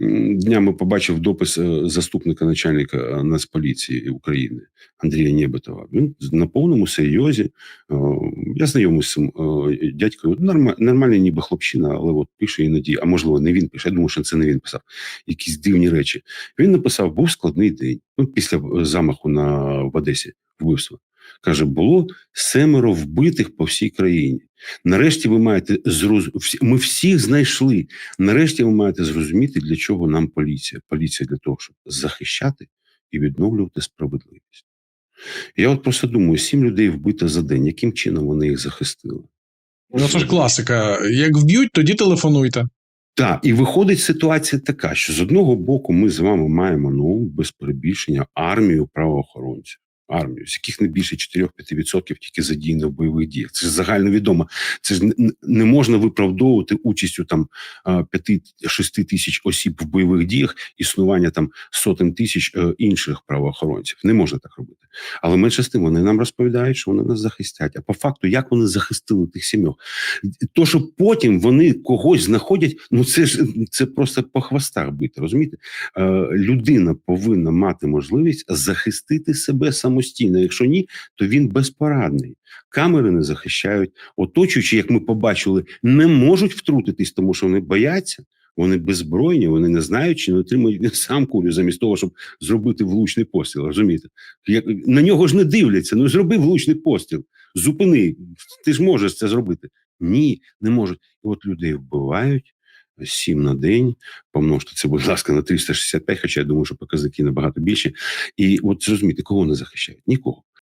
Днями побачив допис е, заступника начальника е, Нацполіції України Андрія Нєбетова. Він на повному серйозі. е, Я знайомий з цим дядькою. Нормальний ніби хлопчина, але от пише іноді, а можливо, не він пише. Я думаю, що це не він писав. Якісь дивні речі. Він написав: був складний день. Ну, після замаху на в Одесі вбивства. Каже, було семеро вбитих по всій країні. Нарешті ви маєте зроз... Ми всіх знайшли. Нарешті ви маєте зрозуміти, для чого нам поліція. Поліція для того, щоб захищати і відновлювати справедливість. Я от просто думаю, сім людей вбито за день. Яким чином вони їх захистили? Ну, це ж класика. Як вб'ють, тоді телефонуйте. Так, і виходить ситуація така, що з одного боку ми з вами маємо ну без перебільшення армію правоохоронців. Армію, з яких не більше 4-5% тільки задіяно в бойових діях. Це ж загальновідомо. Це ж не- можна виправдовувати участю там 5-6 тисяч осіб в бойових діях, існування там сотень тисяч е, інших правоохоронців. Не можна так робити. Але менше з тим вони нам розповідають, що вони нас захистять. А по факту, як вони захистили тих сімьох? То, що потім вони когось знаходять, ну це ж це просто по хвостах бити. Розумієте? Е, людина повинна мати можливість захистити себе самостійно. Якщо ні, то він безпорадний. Камери не захищають, оточуючи, як ми побачили, не можуть втрутитись, тому що вони бояться. Вони беззбройні, вони не знають, чи не отримують сам кулю замість того, щоб зробити влучний постріл. Розумієте? Як на нього ж не дивляться. Ну зроби влучний постріл, зупини. Ти ж можеш це зробити. Ні, не можуть. І от людей вбивають сім на день. Помножте це, будь ласка, на 365, хоча я думаю, що показники набагато більші. І от зрозуміти, кого вони захищають? Нікого.